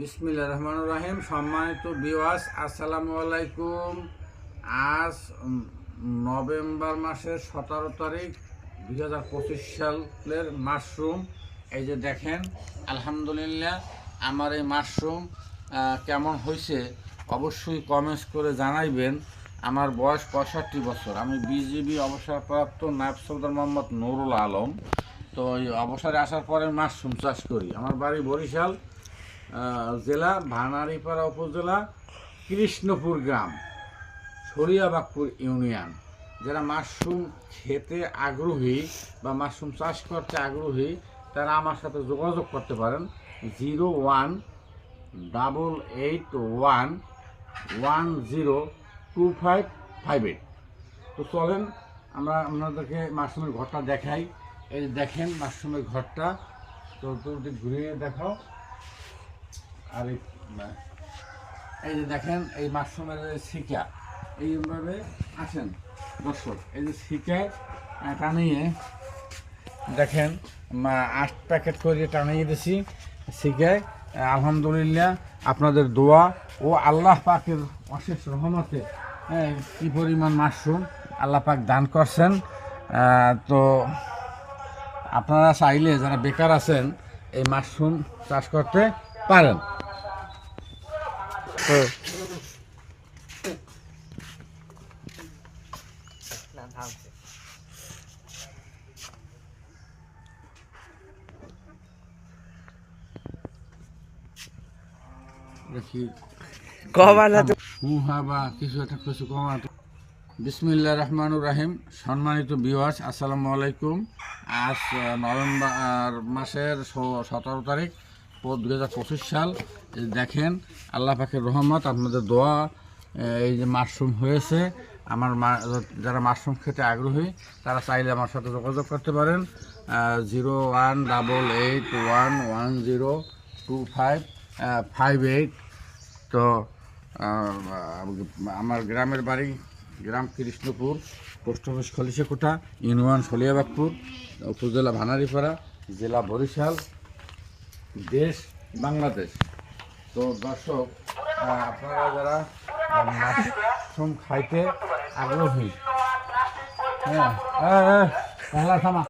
বিসমিল্লা রহমান রাহিম। সম্মানিত বিওয়াস আসসালামু আলাইকুম। আজ নভেম্বর মাসের সতেরো তারিখ, দুই হাজার পঁচিশ সালের মাশরুম এই যে দেখেন, আলহামদুলিল্লাহ আমার এই মাশরুম কেমন হয়েছে অবশ্যই কমেন্টস করে জানাইবেন। আমার বয়স পঁয়ষট্টি বছর। আমি বিজিবি অবসরপ্রাপ্ত নায়ব সর্দার মোহাম্মদ নুরুল আলম। তো এই অবসরে আসার পরে মাশরুম চাষ করি। আমার বাড়ি বরিশাল। জেলা ভানারীপাড়া উপজেলা কৃষ্ণপুর গ্রাম ছড়িয়াবাগপুর ইউনিয়ন। যারা মাশরুম খেতে আগ্রহী বা মাশরুম চাষ করতে আগ্রহী, তারা আমার সাথে যোগাযোগ করতে পারেন zero one double eight one one zero two five five eight. তো চলেন, আমরা আপনাদেরকে মাশরুমের ঘরটা দেখাই। এই দেখেন মাশরুমের ঘরটা তো তুমি ঘুরিয়ে দেখাও। আর এই যে দেখেন এই মাশরুমের শিকা এইভাবে আছেন দর্শক এই যে শিকায় টানিয়ে দেখেন আট প্যাকেট করে টানিয়ে দিছি শিকায় আলহামদুলিল্লাহ আপনাদের দোয়া ও আল্লাহ পাকের অশেষ রহমতে হ্যাঁ, কি পরিমাণ মাশরুম আল্লাহ পাক দান করছেন। তো আপনারা চাইলে যারা বেকার আছেন এই মাশরুম চাষ করতে পারেন। দেখি। কবানা তো হুঁ বা কিছু একটা কিছু কমা বিসমিল্লা রহমানুর রাহিম। সম্মানিত বিওয়াস আসসালামু আলাইকুম। আজ নভেম্বর মাসের সতেরো তারিখ। দু হাজার পঁচিশ সাল দেখেন, আল্লাহ পাকের রহমত, আপনাদের দোয়া এই যে মাশরুম হয়েছে। আমার যারা মাশরুম খেতে আগ্রহী, তারা চাইলে আমার সাথে যোগাযোগ করতে পারেন zero one double eight one one zero two five five eight. তো আমার গ্রামের বাড়ি, গ্রাম Krishnapur, post office Khalishakuta, union Saliabagpur উপজেলা ভানারীপাড়া, জেলা বরিশাল। দেশ বাংলাদেশ। তো দর্শক আপনারা যারা মাশরুম খাইতে আগ্রহী হ্যাঁ হ্যাঁ হ্যাঁ, থামা।